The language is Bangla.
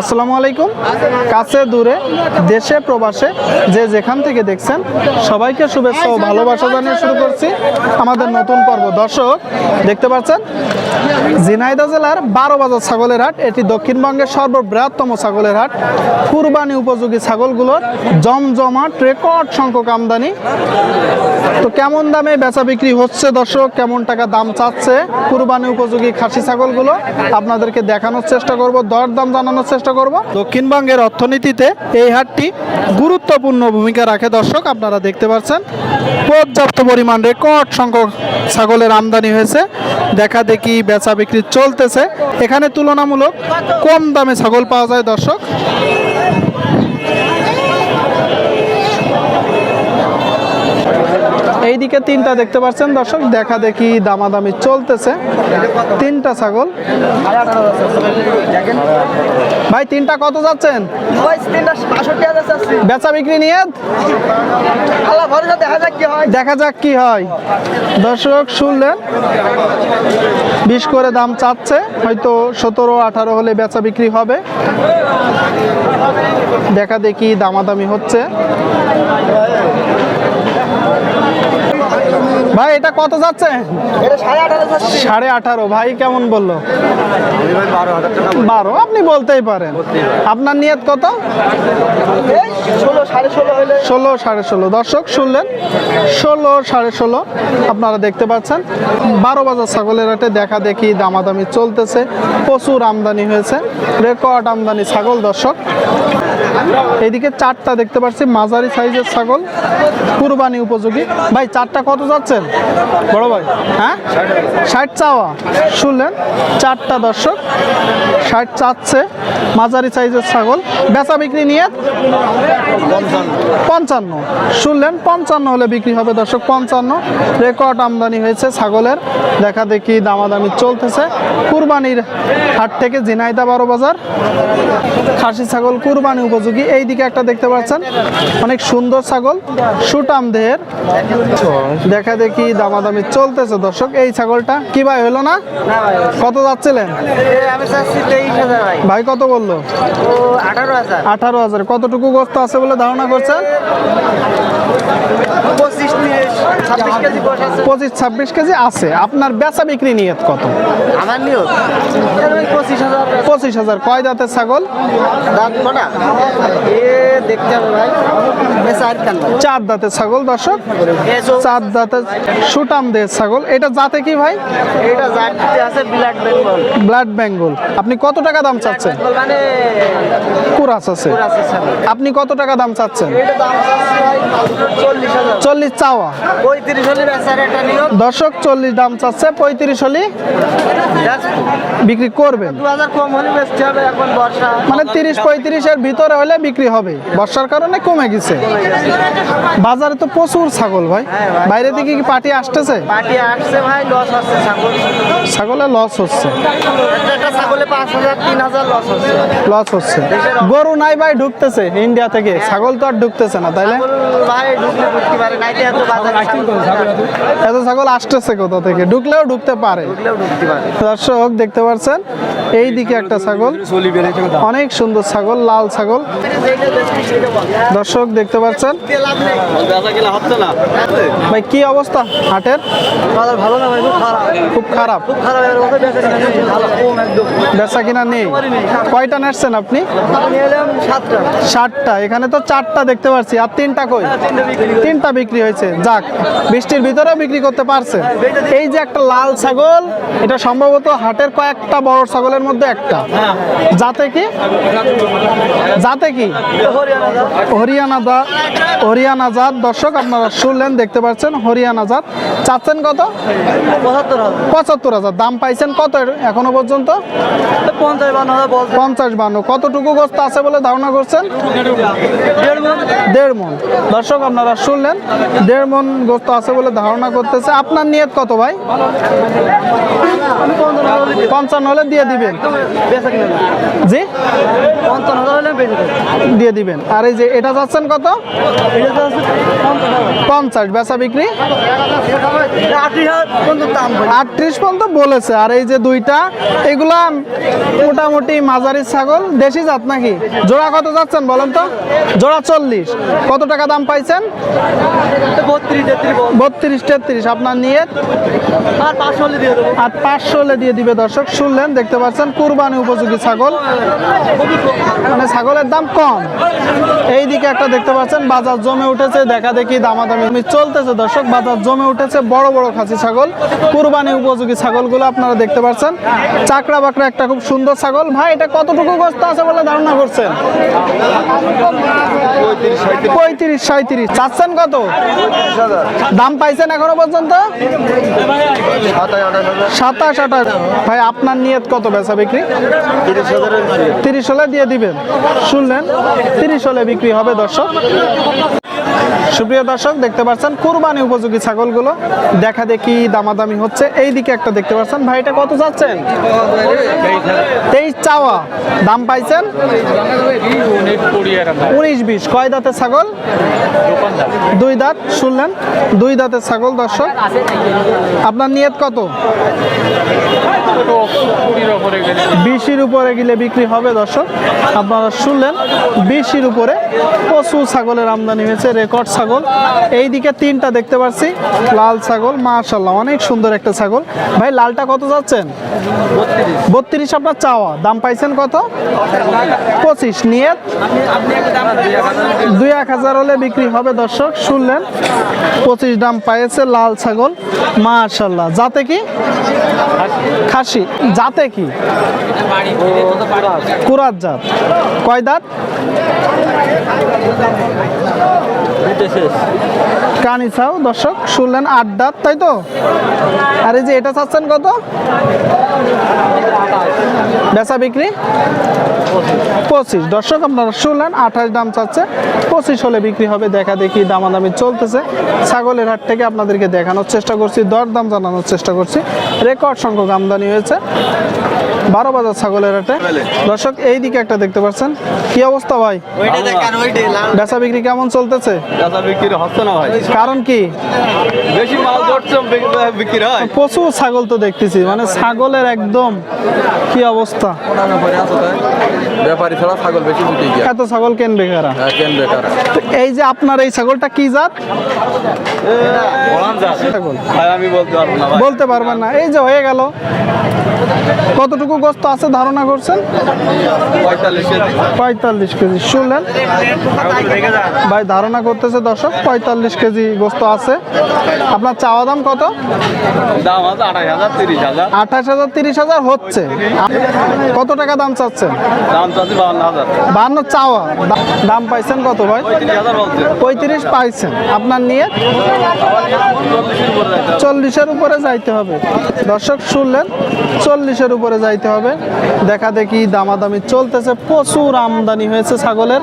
আসসালামু আলাইকুম। কাছে, দূরে, দেশে, প্রবাসে, যে যেখান থেকে দেখছেন, সবাইকে শুভেচ্ছা ও ভালোবাসা জানিয়ে শুরু করছি আমাদের নতুন পর্ব। দর্শক, দেখতে পাচ্ছেন ঝিনাইদা জেলার বারো বাজার ছাগলের হাট, এটি দক্ষিণবঙ্গের সর্ববৃহত্তম ছাগলের হাট। কুরবানি উপযোগী ছাগলগুলোর জমজমাট রেকর্ড সংখ্যক আমদানি। তো কেমন দামে বেচা বিক্রি হচ্ছে দর্শক? কেমন টাকা দাম চাচ্ছে কুরবানি উপযোগী খাসি ছাগলগুলো? আপনাদেরকে দেখানোর চেষ্টা করব দর দাম জানানোর চেষ্টা করব। দক্ষিণবঙ্গের অর্থনীতিতে এই হাটটি গুরুত্বপূর্ণ ভূমিকা রাখে। দর্শক, আপনারা দেখতে পাচ্ছেন, পর্যাপ্ত পরিমাণ রেকর্ড সংখ্যক ছাগলের আমদানি হয়েছে। দেখা দেখি বেচা বিক্রি চলতেছে। এখানে তুলনামূলক কম দামে ছাগল পাওয়া যায়। দর্শক এইদিকে তিনটা দেখতে পাচ্ছেন দর্শক দেখা দেখি দামাদামি চলতেছে। তিনটা ছাগল। ভাই তিনটা কত যাচ্ছেন? বেচা বিক্রি নিয়ে দেখা যাক কি হয়। দর্শক শুনলেন? বিশ করে দাম চাচ্ছে হয়তো সতেরো আঠারো হলে বেচা বিক্রি হবে। দেখা দেখি দামাদামি হচ্ছে। ভাই এটা কত যাচ্ছে? সাড়ে আঠারো ভাই কেমন বলল? বারো আপনি বলতেই পারেন। আপনার নিয়ত কত? ষোলো সাড়ে ষোলো। দর্শক শুনলেন? ষোলো সাড়ে ষোলো। আপনারা দেখতে পাচ্ছেন। বারো বাজার ছাগলের হাটে দেখা দেখি দামাদামি চলতেছে। প্রচুর আমদানি হয়েছে। রেকর্ড আমদানি ছাগল দর্শক। এদিকে চারটা দেখতে পাচ্ছি, মাঝারি সাইজের ছাগল, কুরবানি উপযোগী। ভাই, চারটা কত যাচ্ছেন? বড় ভাই হ্যাঁ? ষাট চাওয়া। শুনলেন? চারটা দর্শক, ষাট চাচ্ছে, মাঝারি সাইজের ছাগল। বেচা বিক্রি নিয়ে পঞ্চান্ন। শুনলেন? পঞ্চান্ন হলে বিক্রি হবে দর্শক, পঞ্চান্ন। রেকর্ড আমদানি হয়েছে ছাগলের। দেখা দেখি দামাদামি চলতেছে। কুরবানির হাট থেকে জিনাইদা বারো বাজার। খাসি ছাগল কুরবানি উপযোগী। এই দিকে একটা দেখতে পাচ্ছেন। অনেক সুন্দর ছাগল সুটাম দেহের দেখা দেখি দামাদামি চলতেছে দর্শক এই ছাগলটা কি ভাই হলো না? কত যাচ্ছিলেন? ভাই। কত বলল? আঠারো হাজার। আঠারো হাজার। কতটুকু গোস্ত আছে বলে ধারণা করছেন পঁচিশ তিরিশ ছাব্বিশ কেজি বসে আছে পঁচিশ ছাব্বিশ কেজি আছে। আপনার বেচা বিক্রি নিয়ত কত? আমার নিয়োগ পঁচিশ হাজার পঁচিশ হাজার। কয় দাঁতের ছাগল? দাঁত কটা? এ দেখতে হবে ভাই। চার দাঁতের ছাগল দর্শক। চার দাঁতের সুটাম দেহের ছাগল। এটা জাতে কি ভাই? এটা জার্সিতে আছে ব্লাড বেঙ্গল। ব্লাড বেঙ্গল। আপনি কত টাকা দাম চাচ্ছেন? মানে কুরাস আছে। আপনি কত টাকা দাম চাচ্ছেন? এটা দাম চাচ্ছি ভাই চল্লিশ হাজার। চল্লিশ চাওয়া। পঁয়ত্রিশ দর্শক চল্লিশ দাম চাচ্ছে পঁয়ত্রিশ হলে বিক্রি করবেন। বর্ষা। মানে তিরিশ পঁয়ত্রিশের ভিতরে হলে বিক্রি হবে। বর্ষার কারণে কমে গেছে। বাজারে তো প্রচুর ছাগল ভাই। হ্যাঁ বাইরে থেকে কি পাটি আসতেছে? ছাগল। ছাগলের লস হচ্ছে। লস হচ্ছে। গরু নাই ভাই ঢুকতেছে ইন্ডিয়া থেকে। ছাগল তো আর ঢুকতেছে না তাইলে ভাই ঢুকলে ঢুকতে পারে বাজার এত ছাগল আসতেছে কোথা থেকে? ঢুকলেও ঢুকতে পারে। দর্শক দেখতে পাচ্ছেন এই দিকে একটা ছাগল। অনেক সুন্দর ছাগল লাল ছাগল। দর্শক দেখতে পাচ্ছেন। ভাই কি অবস্থা হাটের? ভালো না ভাই খুব খারাপ। খুব বেচা কিনা নেই, কয়টা নেটছেন আপনি? সাতটা। ষাটটা এখানে তো চারটা দেখতে পাচ্ছি। আর তিনটা কই? তিনটা বিক্রি হয়েছে। যাক বৃষ্টির ভিতরেও বিক্রি করতে পারছে। এই যে একটা লাল ছাগল এটা সম্ভবত হাটের কয়েকটা বড় ছাগলের মধ্যে একটা। যাতে কি? যাতে কি? হরিয়ানা যাও। হরিয়ানা জাত। দর্শক আপনারা শুনলেন দেখতে পাচ্ছেন হরিয়ানা জাত। চাচ্ছেন কত? পঁচাত্তর হাজার। দাম পাইছেন কত এখনও পর্যন্ত? পঞ্চাশ বান্ন কতটুকু গোস্ত আছে বলে ধারণা করছেন? দেড় মন। দর্শক আপনারা শুনলেন দেড় মন গোস্ত আছে বলে ধারণা করতেছে। আপনার নিয়ত কত ভাই? পঞ্চান্ন হলে দিয়ে দিবেন। জি? দিয়ে দিবেন। আর এই যে এটা যাচ্ছেন কত? পঞ্চাশ। বেচা বিক্রি? আটত্রিশ পর্যন্ত বলেছে। আর এই যে দুইটা, এগুলা মোটামুটি মাঝারি ছাগল, দেশি জাত নাকি? জোড়া কত যাচ্ছেন বলেন তো? জোড়া চল্লিশ। কত টাকা দাম পাইছেন? বত্রিশ তেত্রিশ আপনার নিয়ে আর পাঁচশো হলে দিয়ে দেবো। আর পাঁচশো হলে দিয়ে দিবে দর্শক শুনলেন দেখতে পাচ্ছেন কুরবানি উপযোগী ছাগল। মানে ছাগলের দাম কম। এই দিকে একটা দেখতে পাচ্ছেন বাজার জমে উঠেছে দেখা দেখি দামাদামি চলতেছে দর্শক বাজার জমে উঠেছে বড় বড় খাসি ছাগল কুরবানি উপযোগী ছাগলগুলো আপনারা দেখতে পাচ্ছেন। চাকরা বাকরা একটা খুব সুন্দর ছাগল। ভাই এটা কতটুকু গোস্ত আছে বলে ধারণা করছেন? পঁয়ত্রিশ সাঁত্রিশ চাচ্ছেন কত? দাম পাইছেন এখনও পর্যন্ত? সাতাশ, আঠাশ। ভাই, আপনার নিয়ত কত বেচা বিক্রি? তিরিশ হলে দিয়ে দিবেন। শুনলেন, তিরিশ হলে বিক্রি হবে দর্শক। সুপ্রিয় দর্শক, দেখতে পাচ্ছেন কুরবানি উপযোগী ছাগলগুলো। দেখা দেখি দামাদামি হচ্ছে। এই দিকে একটা দেখতে পাচ্ছেন। ভাই, এটা কত চাচ্ছেন চাওয়া। দাম পাইছেন? উনিশ বিশ। কয় দাঁতের ছাগল? দুই দাঁত, শুনলেন? দুই দাঁতের ছাগল, দর্শক। আপনার নিয়ত কত? বিশির উপরে গেলে বিক্রি হবে, দর্শক। আপনারা শুনলেন, বিশির উপরে প্রচুর ছাগলের আমদানি হয়েছে, রেকর্ড ছাগল। এই দিকে তিনটা দেখতে পাচ্ছি, লাল ছাগল মাশাল্লাহ অনেক সুন্দর একটা ছাগল। ভাই, লালটা কত যাচ্ছেন? বত্রিশ আপনার চাওয়া। দাম পাইছেন কত? পঁচিশ। নিয়ে দুই এক হাজার হলে বিক্রি হবে, দর্শক, শুনলেন। পঁচিশ দাম পাইছে লাল ছাগল মাশাল্লাহ যাতে কি? খাসি যাতে কি? কুরাত জাত। কয় দাঁত? কানি চাও দর্শক শুনলেন আট দাঁত তাই তো? আর এই যে এটা চাচ্ছেন কত? বেচা বিক্রি? পঁচিশ। দর্শক আপনারা শুনলেন আঠাশ দাম চাচ্ছে। পঁচিশ হলে বিক্রি হবে দেখা দেখি দামাদামি চলতেছে। ছাগলের হাট থেকে আপনাদেরকে দেখানোর চেষ্টা করছি দর দাম জানানোর চেষ্টা করছি। রেকর্ড সংখ্যক আমদানি হয়েছে। বারো বাজার ছাগলের হাটে। দর্শক এই দিকে একটা দেখতে পাচ্ছেন। কি অবস্থা ভাই? ওইটা দেখেন ওইটাই বেচা বিক্রি কেমন চলতেছে? কারণ কি? প্রচুর ছাগল তো দেখতেছি। মানে ছাগলের একদম কি অবস্থা? ব্যাপারী ছাড়া ছাগল বেশি বিক্রি গিয়া এত ছাগল কেনবে কারা কেন বেকার? তো এই যে আপনার এই ছাগলটা কি জাত? ছাগল। ভাই আমি বলতে পারব না ভাই। বলতে পারবেন না। এই যে হয়ে গেল। কতটুকু গোস্ত আছে ধারণা করছেন? পঁয়তাল্লিশ কেজি। শুনলেন? ভাই ধারণা করতেছে দর্শক পঁয়তাল্লিশ কেজি গোস্ত আছে। আপনার চাওয়া দাম কত? আঠাশ হাজার তিরিশ হাজার। হচ্ছে। কত টাকা দাম চাচ্ছেন? দাম বান্ন চাওয়া। দাম পাইছেন কত ভাই? পঁয়ত্রিশ পাইছেন। আপনার নিয়ে। চল্লিশের উপরে যাইতে হবে। দর্শক, শুনলেন? চল্লিশের উপরে যাইতে হবে। দেখা দেখি দামাদামি চলতেছে। প্রচুর আমদানি হয়েছে ছাগলের।